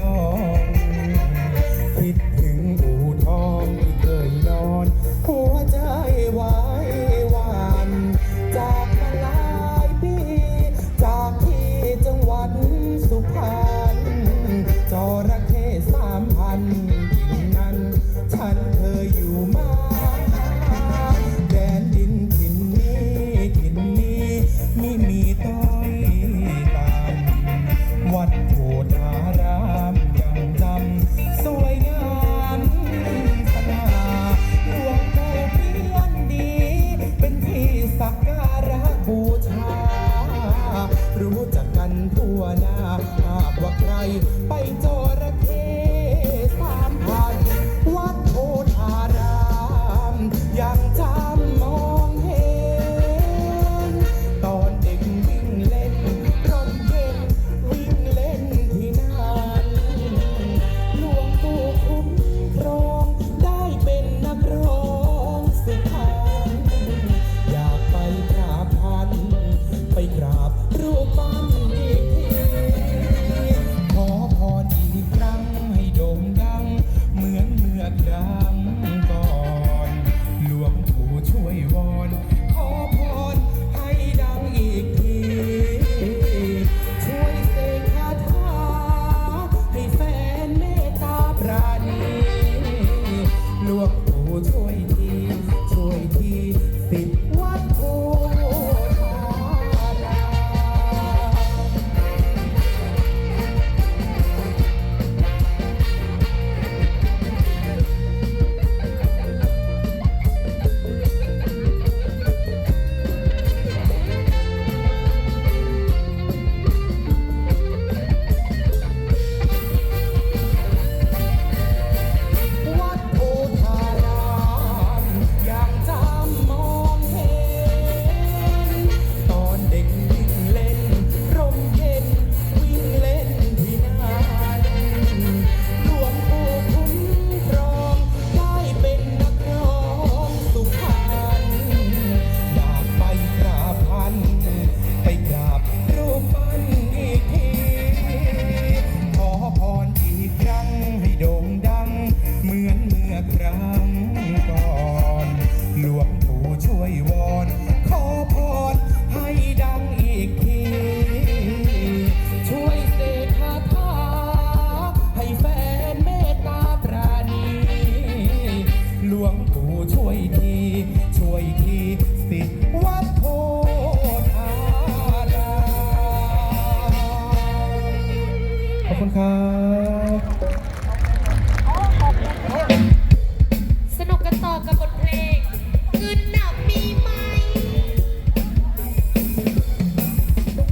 know รู้จักกันทั่วหน้าหากว่าใครไปเจอ วยวอน ขอพรให้ดังอีกที ช่วยเสกคาถาให้แฟนเมตตาปราณีหลวงปู่ช่วยที ช่วยทีสิวัดโพธารามขอบคุณครับ